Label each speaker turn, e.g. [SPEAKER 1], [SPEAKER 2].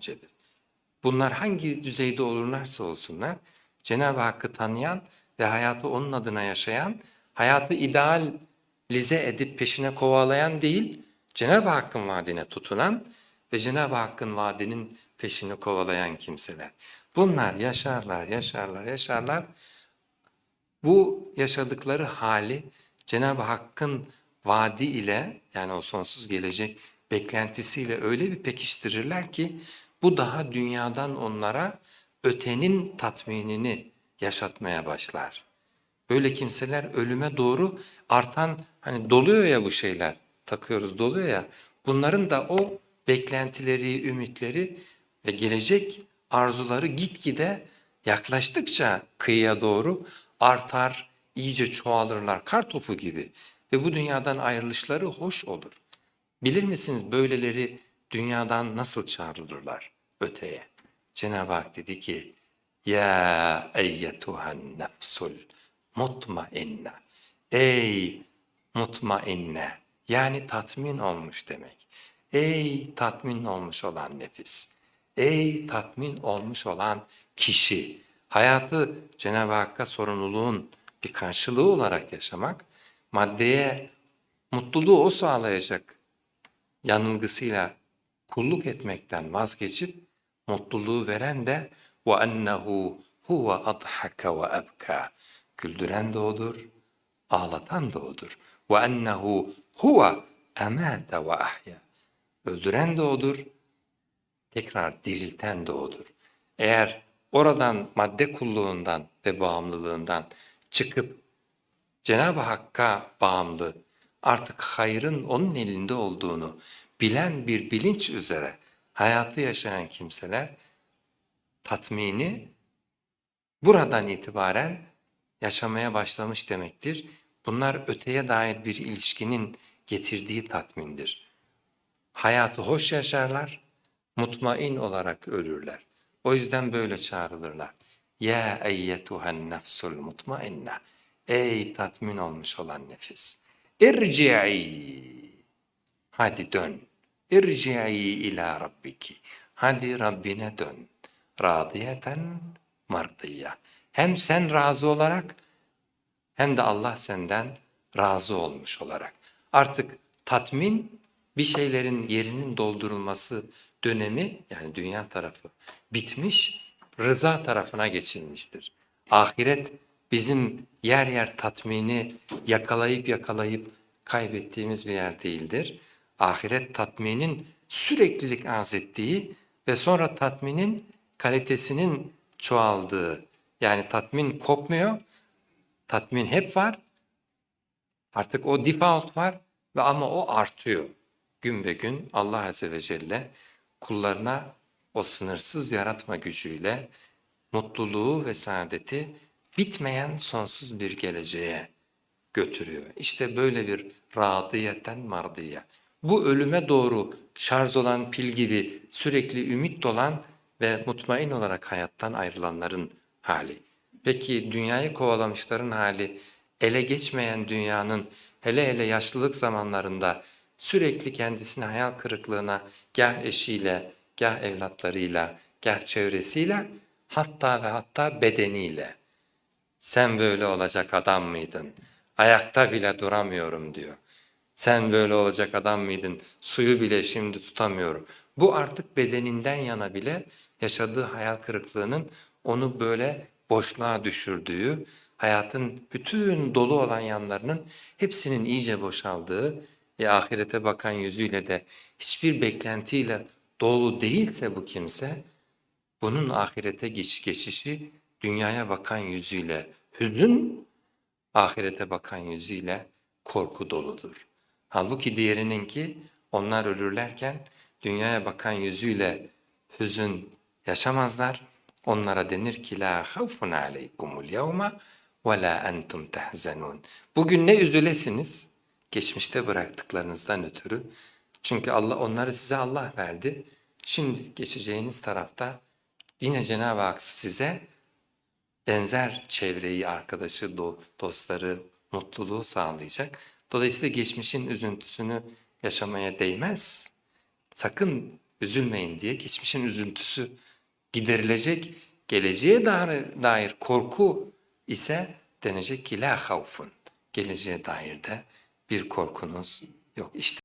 [SPEAKER 1] düşüncedir. Bunlar hangi düzeyde olurlarsa olsunlar, Cenab-ı Hakk'ı tanıyan ve hayatı onun adına yaşayan, hayatı idealize edip peşine kovalayan değil, Cenab-ı Hakk'ın vaadine tutunan ve Cenab-ı Hakk'ın vaadinin peşini kovalayan kimseler. Bunlar yaşarlar, yaşarlar, yaşarlar. Bu yaşadıkları hali Cenab-ı Hakk'ın vaadi ile yani o sonsuz gelecek beklentisiyle öyle bir pekiştirirler ki bu daha dünyadan onlara ötenin tatminini yaşatmaya başlar. Böyle kimseler ölüme doğru artan hani doluyor ya bu şeyler takıyoruz doluyor ya bunların da o beklentileri, ümitleri ve gelecek arzuları gitgide yaklaştıkça kıyıya doğru artar, iyice çoğalırlar kar topu gibi ve bu dünyadan ayrılışları hoş olur. Bilir misiniz böyleleri dünyadan nasıl çağrılırlar öteye? Cenab-ı Hak dedi ki Ya eyyetuhan nefsul mutmainne Ey mutmainne yani tatmin olmuş demek. Ey tatmin olmuş olan nefis. Ey tatmin olmuş olan kişi. Hayatı Cenab-ı Hakk'a sorumluluğun bir karşılığı olarak yaşamak, maddeye mutluluğu o sağlayacak yanılgısıyla kulluk etmekten vazgeçip mutluluğu veren de ve ennehu huve adhaka ve ebka. Güldüren de odur, ağlatan da odur. Ve ennehu huve emate ve ahya. Öldüren de odur, tekrar dirilten de odur. Eğer oradan madde kulluğundan ve bağımlılığından çıkıp Cenab-ı Hakk'a bağımlı, artık hayrın onun elinde olduğunu bilen bir bilinç üzere hayatı yaşayan kimseler tatmini buradan itibaren yaşamaya başlamış demektir. Bunlar öteye dair bir ilişkinin getirdiği tatmindir. Hayatı hoş yaşarlar, mutmain olarak ölürler. O yüzden böyle çağrılırlar. Ya eyyetuhen nefsul mutmainne. Ey tatmin olmuş olan nefis. İrci'i. Hadi dön. İrci'i ila rabbiki. Hadi Rabbine dön. Radiyeten mardiyya. Hem sen razı olarak hem de Allah senden razı olmuş olarak. Artık tatmin bir şeylerin yerinin doldurulması dönemi yani dünya tarafı bitmiş, rıza tarafına geçilmiştir. Ahiret bizim yer yer tatmini yakalayıp yakalayıp kaybettiğimiz bir yer değildir. Ahiret tatminin süreklilik arz ettiği ve sonra tatminin kalitesinin çoğaldığı yani tatmin kopmuyor, tatmin hep var. Artık o default var ve ama o artıyor. Gün be gün Allah Azze ve Celle kullarına o sınırsız yaratma gücüyle mutluluğu ve saadeti bitmeyen sonsuz bir geleceğe götürüyor. İşte böyle bir radiyeten mardiye. Bu ölüme doğru şarj olan pil gibi sürekli ümit dolan ve mutmain olarak hayattan ayrılanların hali. Peki dünyayı kovalamışların hali, ele geçmeyen dünyanın hele hele yaşlılık zamanlarında sürekli kendisini hayal kırıklığına gah eşiyle, gah evlatlarıyla, gah çevresiyle hatta ve hatta bedeniyle sen böyle olacak adam mıydın? Ayakta bile duramıyorum diyor. Sen böyle olacak adam mıydın? Suyu bile şimdi tutamıyorum. Bu artık bedeninden yana bile yaşadığı hayal kırıklığının onu böyle boşluğa düşürdüğü, hayatın bütün dolu olan yanlarının hepsinin iyice boşaldığı ve ahirete bakan yüzüyle de hiçbir beklentiyle dolu değilse bu kimse, bunun ahirete geç, geçişi dünyaya bakan yüzüyle hüzün, ahirete bakan yüzüyle korku doludur. Halbuki diğerininki onlar ölürlerken dünyaya bakan yüzüyle hüzün yaşamazlar. Onlara denir ki la havfun aleykumul yevme ve la entum tehzenun. Bugün ne üzülesiniz? Geçmişte bıraktıklarınızdan ötürü. Çünkü Allah onları size Allah verdi. Şimdi geçeceğiniz tarafta yine Cenab-ı Hak size benzer çevreyi, arkadaşı, do- dostları, mutluluğu sağlayacak. Dolayısıyla geçmişin üzüntüsünü yaşamaya değmez. Sakın üzülmeyin diye geçmişin üzüntüsü giderilecek. Geleceğe dair, dair korku ise denecek ki la havfun. Geleceğe dair de bir korkunuz yok. İşte